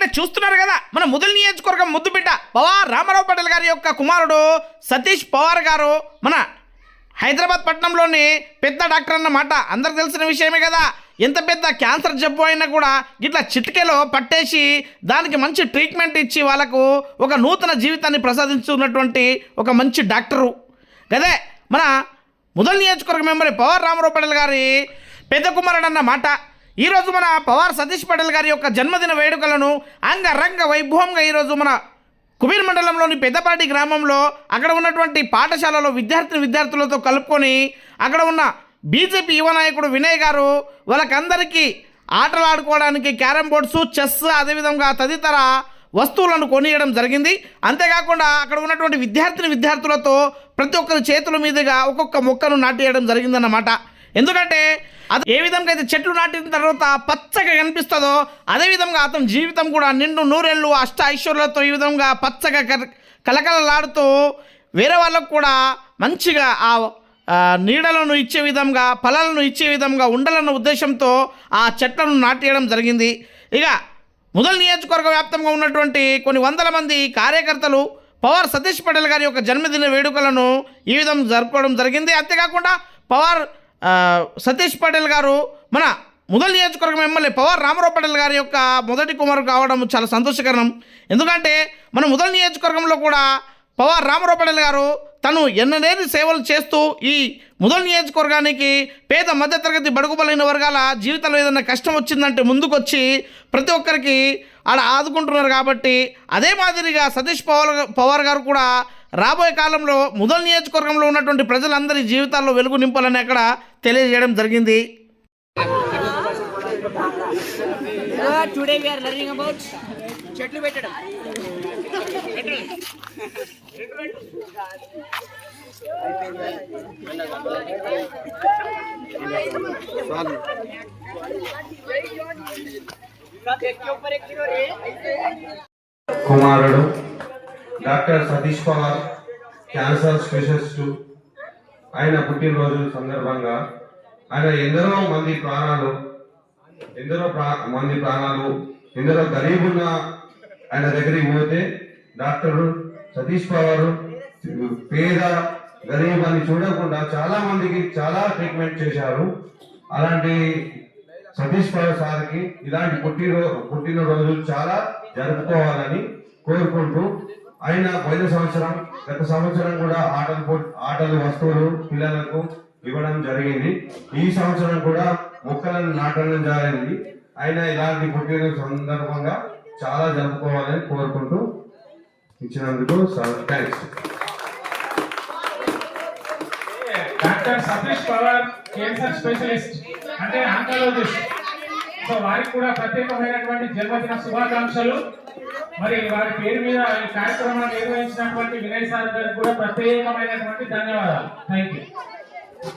ఇక్కడ చూస్తున్నారు కదా. మన ముదల్ నియోజకవర్గం ముద్దుబిడ్డ పవార్ రామారావు పటేల్ గారి యొక్క కుమారుడు సతీష్ పవార్ గారు మన హైదరాబాద్ పట్టణంలోని పెద్ద డాక్టర్ అన్నమాట. అందరికి తెలిసిన విషయమే కదా. ఎంత పెద్ద క్యాన్సర్ జబ్బు అయినా కూడా ఇట్లా చిటికెలో పట్టేసి దానికి మంచి ట్రీట్మెంట్ ఇచ్చి వాళ్ళకు ఒక నూతన జీవితాన్ని ప్రసాదించుకున్నటువంటి ఒక మంచి డాక్టరు. గదే మన ముదల్ నియోజకవర్గ మెంబర్ పవార్ రామారావు పటేల్ గారి పెద్ద కుమారుడు అన్న మాట ఈరోజు మన పవార్ సతీష్ పటేల్ గారి యొక్క జన్మదిన వేడుకలను అంగరంగ వైభవంగా ఈరోజు మన కుబీర్ మండలంలోని పెద్దపాటి గ్రామంలో అక్కడ ఉన్నటువంటి పాఠశాలలో విద్యార్థిని విద్యార్థులతో కలుపుకొని అక్కడ ఉన్న బీజేపీ యువ నాయకుడు వినయ్ గారు వాళ్ళకందరికీ ఆటలు ఆడుకోవడానికి క్యారమ్ బోర్డ్స్ చెస్ అదేవిధంగా తదితర వస్తువులను కొనియడం జరిగింది. అంతేకాకుండా అక్కడ ఉన్నటువంటి విద్యార్థిని విద్యార్థులతో ప్రతి ఒక్కరి చేతుల మీదుగా ఒక్కొక్క మొక్కను నాటేయడం జరిగిందన్నమాట. ఎందుకంటే అది ఏ విధంగా అయితే చెట్లు నాటిన తర్వాత పచ్చగా కనిపిస్తుందో అదే విధంగా అతని జీవితం కూడా నిండు నూరేళ్ళు అష్ట ఐశ్వర్యాలతో ఈ విధంగా పచ్చగా కల- కలకలలాడుతూ వేరే వాళ్ళకు కూడా మంచిగా ఆ నీడలను ఇచ్చే విధంగా ఫలాలను ఇచ్చే విధంగా ఉండాలన్న ఉద్దేశంతో ఆ చెట్లను నాటేయడం జరిగింది. ఇక మొదల నియోజకవర్గ వ్యాప్తంగా ఉన్నటువంటి కొన్ని వందల మంది కార్యకర్తలు పవార్ సతీష్ పటేల్ గారి యొక్క జన్మదిన వేడుకలను ఈ విధంగా జరుపుకోవడం జరిగింది. అంతేకాకుండా పవార్ సతీష్ పటేల్ గారు మన మొదటి నియోజకవర్గం ఎమ్మెల్యే పవార్ రామారావు పటేల్ గారి యొక్క మొదటి కుమారుడు కావడం చాలా సంతోషకరం. ఎందుకంటే మన మొదటి నియోజకవర్గంలో కూడా పవార్ రామారావు పటేల్ గారు తను ఎన్నలేని సేవలు చేస్తూ ఈ మొదటి నియోజకవర్గానికి పేద మధ్యతరగతి బడుగుబలైన వర్గాల జీవితంలో ఏదైనా కష్టం వచ్చిందంటే ముందుకొచ్చి ప్రతి ఒక్కరికి ఆడ ఆదుకుంటున్నారు కాబట్టి అదే మాదిరిగా సతీష్ పవార్ పవార్ గారు కూడా రాబోయే కాలంలో ముదల్ నియోజకవర్గంలో ఉన్నటువంటి ప్రజలందరి జీవితాల్లో వెలుగు నింపాలని అక్కడ తెలియజేయడం జరిగింది. చెట్లు పెట్టడం. కుమారుడు doctor Satish Pawar cancer specialist. ఆయన పుట్టినరోజు సందర్భంగా ఆయన ఎందరో మంది ప్రాణాలు ఎందరో ప్రా- మంది ప్రాణాలు ఎందరో గరీబున్న ఆయన దగ్గరికి పోతే డాక్టర్ సతీష్ పవార్ పేద గరీబ్ అని చూడకుండా చాలా మందికి చాలా ట్రీట్మెంట్ చేశారు. అలాంటి సతీష్ పవార్ సార్కి ఇలాంటి పుట్టినరోజు పుట్టినరోజు చాలా జరుపుకోవాలని కోరుకుంటూ ఆయన పోయిన సంవత్సరం గత సంవత్సరం కూడా ఆటలు ఆటలు వస్తువులు పిల్లలకు ఇవ్వడం జరిగింది. ఈ సంవత్సరం కూడా మొక్కలను నాటడం జరిగింది. ఆయన ఇలాంటి పుట్టిన సందర్భంగా చాలా జరుపుకోవాలని కోరుకుంటూ ఇచ్చినందుకు thanks doctor Satish Pawar cancer specialist అంటే ఆంకాలజిస్ట్ సో వారికి కూడా ప్రత్యేకమైనటువంటి జన్మదిన శుభాకాంక్షలు. మరి వారి పేరు మీద ఈ కార్యక్రమాన్ని నిర్వహించినటువంటి వినయ్ సార్ గారికి కూడా ప్రత్యేకమైనటువంటి ధన్యవాదాలు. Thank you